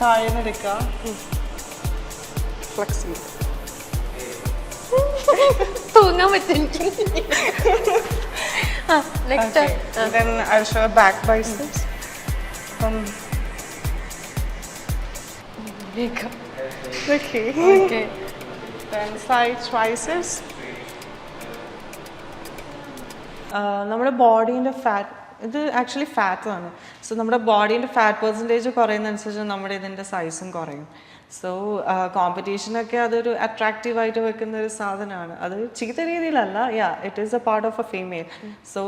താഴേന്ന് എടുക്കുക ഫ്ലെക്സ് തൂങ്ങാൻ പറ്റും next Okay. Then I'll show back biceps. Um, okay. Then side triceps. നമ്മുടെ ബോഡീന്റെ ഫാറ്റ് ഇത് ആക്ച്വലി ഫാറ്റ് ആണ്. സോ നമ്മുടെ ബോഡീന്റെ ഫാറ്റ് പെർസെന്റേജ് കുറയുന്നതനുസരിച്ച് നമ്മുടെ ഇതിന്റെ സൈസും കുറയും. സോ കോമ്പറ്റീഷനൊക്കെ അതൊരു അട്രാക്റ്റീവ് ആയിട്ട് വെക്കുന്ന ഒരു സാധനമാണ്. അത് ചീത്ത രീതിയിലല്ല. Yeah it is a part of a female so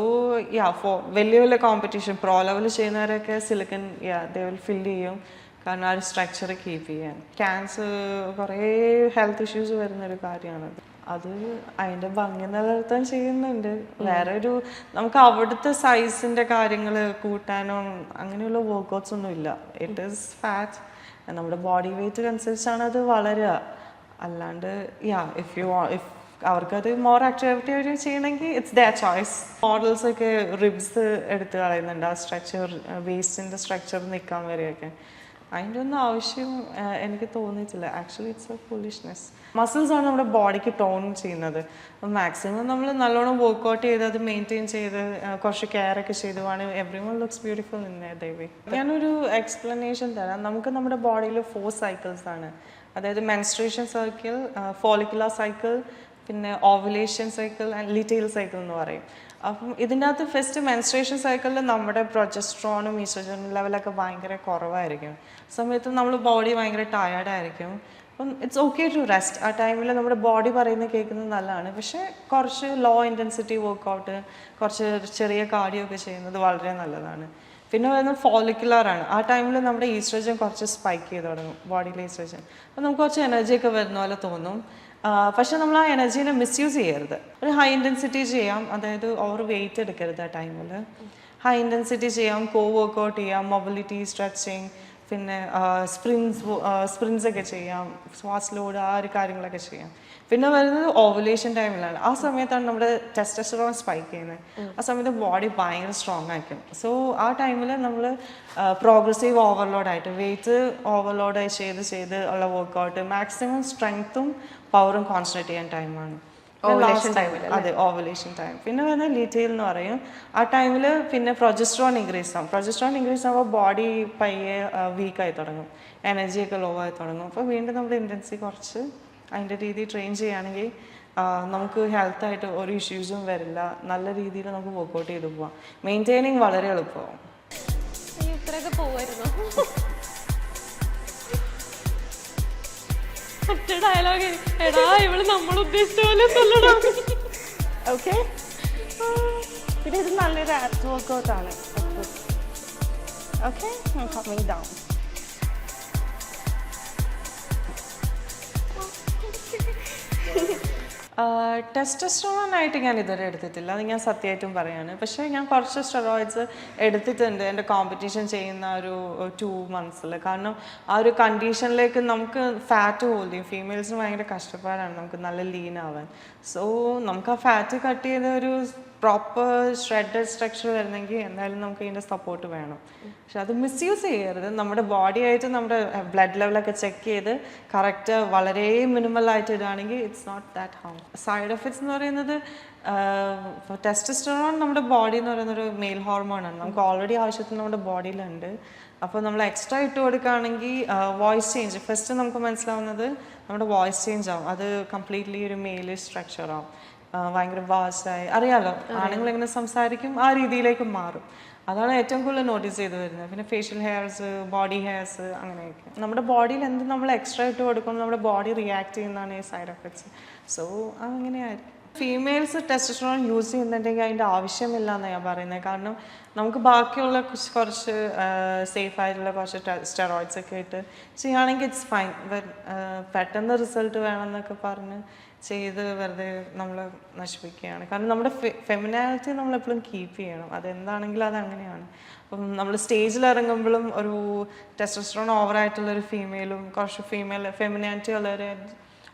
yeah for വലിയ വലിയ competition pro level ചെയ്യുന്നവരൊക്കെ silicone yeah they will fill ചെയ്യും. കാരണം ആ ഒരു സ്ട്രക്ചർ കീപ്പ് ചെയ്യാൻ. ക്യാൻസർ കുറേ ഹെൽത്ത് ഇഷ്യൂസ് വരുന്നൊരു കാര്യമാണത്. അത് അതിന്റെ ഭംഗി നിലനിർത്താൻ ചെയ്യുന്നുണ്ട്. വേറെ ഒരു നമുക്ക് അവിടുത്തെ സൈസിന്റെ കാര്യങ്ങൾ കൂട്ടാനോ അങ്ങനെയുള്ള വർക്കൗട്ട്സ് ഒന്നും ഇല്ല. ഇറ്റ് ഈസ് ഫാറ്റ് നമ്മുടെ ബോഡി വെയിറ്റ് അനുസരിച്ചാണ് അത് വളരുക. അല്ലാണ്ട് യാ ഇഫ് യു ഇഫ് അവർക്കത് മോർ ആക്ടിവിറ്റി അവർ ചെയ്യണമെങ്കിൽ ഇറ്റ്സ് ദ ചോയ്സ് മോഡൽസ് ഒക്കെ റിബ്സ് എടുത്ത് കളയുന്നുണ്ട്. ആ സ്ട്രക്ചർ വേസ്റ്റിന്റെ സ്ട്രക്ചർ നിൽക്കാൻ വരെയൊക്കെ. അതിന്റെ ഒന്നും ആവശ്യം എനിക്ക് തോന്നിയിട്ടില്ല. Actually it's a foolishness muscles ആണ് നമ്മുടെ ബോഡിക്ക് ടോൺ ചെയ്യുന്നത്. മാക്സിമം നമ്മൾ നല്ലോണം വർക്കൗട്ട് ചെയ്ത് അത് മെയിന്റെയിൻ ചെയ്ത് കുറച്ച് കെയർ ഒക്കെ ചെയ്തുവാണ് എവറി വൺ ലുക്സ് ബ്യൂട്ടിഫുൾ നിന്നേ ദൈവേ ഞാനൊരു എക്സ്പ്ലനേഷൻ തരാം. നമുക്ക് നമ്മുടെ ബോഡിയിൽ ഫോർ സൈക്കിൾസ് ആണ്. അതായത് മെൻസ്ട്രേഷൻ സൈക്കിൾ ഫോളിക്കുലർ സൈക്കിൾ പിന്നെ ovulation cycle and luteal cycle എന്ന് പറയും. അപ്പം ഇതിനകത്ത് ഫസ്റ്റ് മെൻസ്ട്രേഷൻ സൈക്കിളിൽ നമ്മുടെ പ്രൊജസ്ട്രോണും ഈസ്ട്രജനും ലെവലൊക്കെ ഭയങ്കര കുറവായിരിക്കും. സമയത്ത് നമ്മൾ ബോഡി ഭയങ്കര ടയേർഡായിരിക്കും അപ്പം ഇറ്റ്സ് ഓക്കെ ടു റെസ്റ്റ് ആ ടൈമിൽ നമ്മുടെ ബോഡി പറയുന്നത് കേൾക്കുന്നത് നല്ലതാണ്. പക്ഷേ കുറച്ച് ലോ ഇന്റൻസിറ്റി വർക്കൗട്ട് കുറച്ച് ചെറിയ കാർഡിയോ ഒക്കെ ചെയ്യുന്നത് വളരെ നല്ലതാണ്. പിന്നെ വരുന്നത് ഫോളിക്കുലറാണ് ആ ടൈമിൽ നമ്മുടെ ഈസ്ട്രജൻ കുറച്ച് സ്പൈക്ക് ചെയ്ത് തുടങ്ങും ബോഡിയിലെ ഈസ്ട്രജൻ അപ്പോൾ നമുക്ക് കുറച്ച് എനർജി ഒക്കെ വരുന്ന പോലെ തോന്നും. പക്ഷെ നമ്മൾ ആ എനർജീനെ മിസ്യൂസ് ചെയ്യരുത്. ഒരു ഹൈ ഇന്റൻസിറ്റി ചെയ്യാം അതായത് ഓവർ വെയിറ്റ് എടുക്കരുത് ആ ടൈമിൽ ഹൈ ഇന്റൻസിറ്റി ചെയ്യാം കോ വർക്കൗട്ട് ചെയ്യാം മൊബിലിറ്റി സ്ട്രെച്ചിങ് പിന്നെ സ്പ്രിൻസ് സ്പ്രിൻസ് ഒക്കെ ചെയ്യാം ശ്വാസ് ലോഡ് ആ ഒരു കാര്യങ്ങളൊക്കെ ചെയ്യാം. പിന്നെ വരുന്നത് ഓവുലേഷൻ ടൈമിലാണ് ആ സമയത്താണ് നമ്മുടെ ടെസ്റ്റസ്റ്ററോൺ സ്പൈക്ക് ചെയ്യുന്നത്. ആ സമയത്ത് ബോഡി ഭയങ്കര സ്ട്രോങ് ആയിരിക്കും. സോ ആ ടൈമിൽ നമ്മൾ പ്രോഗ്രസീവ് ഓവർലോഡ് ആയിട്ട് വെയിറ്റ് ഓവർലോഡ് ചെയ്ത് ചെയ്ത് ഉള്ള വർക്കൗട്ട് മാക്സിമം സ്ട്രെങ്ത്തും പവറും കോൺസെൻട്രേറ്റ് ചെയ്യാൻ ടൈമാണ് അതെ ഓവലേഷൻ ടൈം പിന്നെ വരുന്ന ലീറ്റെയിൽ എന്ന് പറയും. ആ ടൈമിൽ പിന്നെ പ്രൊജസ്ട്രോൺ ഇൻക്രീസ് ആവും. പ്രൊജസ്ട്രോൺ ഇൻക്രീസ് ആകുമ്പോൾ ബോഡി പയ്യെ വീക്കായി തുടങ്ങും. എനർജി ഒക്കെ ലോ ആയി തുടങ്ങും. അപ്പോൾ വീണ്ടും നമ്മൾ ഇന്റൻസി കുറച്ച് അതിന്റെ രീതിയിൽ ട്രെയിൻ ചെയ്യുകയാണെങ്കിൽ നമുക്ക് ഹെൽത്തായിട്ട് ഒരു ഇഷ്യൂസും വരില്ല. നല്ല രീതിയിൽ നമുക്ക് വർക്കൗട്ട് ചെയ്ത് പോവാം. മെയിന്റെയിനിങ് വളരെ എളുപ്പമാവും. ഒറ്റ ഡയലോഗ് എടാ ഇവൾ നമ്മൾ ഉദ്ദേശിച്ച പോലെ ഒന്നുമല്ലടാ. ഓക്കെ പിന്നെ ഇത് നല്ലൊരു ആക്ട് വർക്കൗട്ട് ആണ്. ഓക്കെ കമ്മിങ് ഡൗൺ ടെസ്റ്റസ്ട്രോൺ ആയിട്ട് ഞാൻ ഇതുവരെ എടുത്തിട്ടില്ല. അത് ഞാൻ സത്യമായിട്ടും പറയാണ്. പക്ഷേ ഞാൻ കുറച്ച് സ്റ്റെറോയിഡ്സ് എടുത്തിട്ടുണ്ട്. എന്റെ കോമ്പറ്റീഷൻ ചെയ്യുന്ന ഒരു ടു മന്ത്സിൽ കാരണം ആ ഒരു കണ്ടീഷനിലേക്ക് നമുക്ക് ഫാറ്റ് ഹോൾഡ് ചെയ്യും. ഫീമെയിൽസിന് ഭയങ്കര കഷ്ടപ്പാടാണ്. നമുക്ക് നല്ല ലീൻ ആവാൻ. സോ നമുക്ക് ആ ഫാറ്റ് കട്ട് ചെയ്ത ഒരു പ്രോപ്പർ ഷ്രെഡഡ് സ്ട്രക്ചർ വരുന്നെങ്കിൽ എന്തായാലും നമുക്ക് ഇതിന്റെ സപ്പോർട്ട് വേണം. പക്ഷെ അത് മിസ്യൂസ് ചെയ്യരുത്. നമ്മുടെ ബോഡി ആയിട്ട് നമ്മുടെ ബ്ലഡ് ലെവലൊക്കെ ചെക്ക് ചെയ്ത് കറക്റ്റ് വളരെ മിനിമൽ ആയിട്ട് ഇടുകയാണെങ്കിൽ it's not that harm side effects എന്ന് പറയുന്നത് ടെസ്റ്റസ്റ്ററോൺ നമ്മുടെ ബോഡി എന്ന് പറയുന്ന ഒരു മെയിൽ ഹോർമോണാണ് നമുക്ക് ഓൾറെഡി ആവശ്യത്തിന് നമ്മുടെ ബോഡിയിലുണ്ട് അപ്പോൾ നമ്മൾ എക്സ്ട്രാ ഇട്ട് കൊടുക്കുകയാണെങ്കിൽ വോയിസ് ചേഞ്ച് ഫസ്റ്റ് നമുക്ക് മനസ്സിലാവുന്നത് നമ്മുടെ വോയിസ് ചേഞ്ച് ആവും. അത് കംപ്ലീറ്റ്ലി ഒരു മെയിൽ സ്ട്രക്ചർ ആവും. ഭയങ്കര വാശായി. അറിയാലോ ആണുങ്ങൾ എങ്ങനെ സംസാരിക്കും ആ രീതിയിലേക്ക് മാറും. അതാണ് ഏറ്റവും കൂടുതൽ നോട്ടീസ് ചെയ്ത് വരുന്നത്. പിന്നെ ഫേഷ്യൽ ഹെയർസ് ബോഡി ഹെയർസ് അങ്ങനെയൊക്കെ. നമ്മുടെ ബോഡിയിൽ എന്ത് നമ്മൾ എക്സ്ട്രാ ഇട്ട് കൊടുക്കുമ്പോൾ നമ്മുടെ ബോഡി റിയാക്ട് ചെയ്യുന്നതാണ് ഈ സൈഡ് എഫക്ട്സ് സോ അങ്ങനെയായിരിക്കും. ഫീമെയിൽസ് ടെസ്റ്റസ്ട്രോൺ യൂസ് ചെയ്യുന്നുണ്ടെങ്കിൽ അതിന്റെ ആവശ്യമില്ല എന്നാണ് ഞാൻ പറയുന്നത് കാരണം നമുക്ക് ബാക്കിയുള്ള കുറച്ച് സേഫ് ആയിട്ടുള്ള കുറച്ച് സ്റ്റെറോയിഡ്സ് ഒക്കെ ഇട്ട് ചെയ്യുകയാണെങ്കിൽ ഇറ്റ്സ് ഫൈൻ പെട്ടെന്ന് റിസൾട്ട് വേണമെന്നൊക്കെ പറഞ്ഞ് ചെയ്ത് വെറുതെ നമ്മൾ നശിപ്പിക്കുകയാണ്. കാരണം നമ്മുടെ ഫെമിനാലിറ്റി നമ്മൾ എപ്പോഴും കീപ്പ് ചെയ്യണം. അതെന്താണെങ്കിലും അത് അങ്ങനെയാണ്. അപ്പം നമ്മൾ സ്റ്റേജിൽ ഇറങ്ങുമ്പോഴും ഒരു ടെസ്റ്റസ്ട്രോൺ ഓവറായിട്ടുള്ള ഒരു ഫീമെയിലും കുറച്ച് ഫീമെയിൽ ഫെമിനാലിറ്റി ഉള്ളവരെ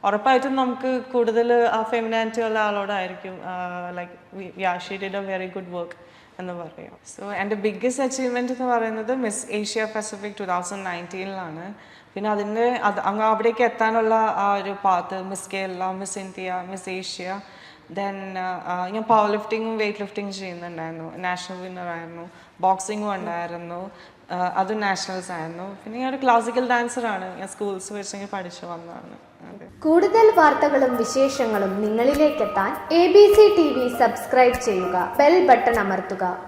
ഉറപ്പായിട്ടും നമുക്ക് കൂടുതൽ ആ ഫെമിനാനിറ്റി ഉള്ള ആളോടായിരിക്കും like yeah she did a very good work എന്ന് പറയാം. സോ എന്റെ ബിഗ്ഗസ്റ്റ് അച്ചീവ്മെന്റ് എന്ന് പറയുന്നത് Miss Asia Pacific two thousand നയന്റീനിലാണ് പിന്നെ അതിന്റെ അത് അങ്ങ് അവിടേക്ക് എത്താനുള്ള ആ ഒരു path Miss Kerala Miss India Miss Asia then ഞാൻ പവർ ലിഫ്റ്റിങ്ങും വെയ്റ്റ് ലിഫ്റ്റിംഗ് ചെയ്യുന്നുണ്ടായിരുന്നു നാഷണൽ വിന്നറായിരുന്നു ബോക്സിങ്ങും ഉണ്ടായിരുന്നു. അതും നാഷണൽസ് ആയിരുന്നു. പിന്നെ ഞാൻ ഒരു ക്ലാസിക്കൽ ഡാൻസർ ആണ്. ഞാൻ സ്കൂൾസ് വെച്ചെങ്കിൽ പഠിച്ചു വന്നതാണ്. കൂടുതൽ വാർത്തകളും വിശേഷങ്ങളും നിങ്ങളിലേക്കെത്താൻ A B C T V subscribe ചെയ്യുക. ബെൽ ബട്ടൺ അമർത്തുക.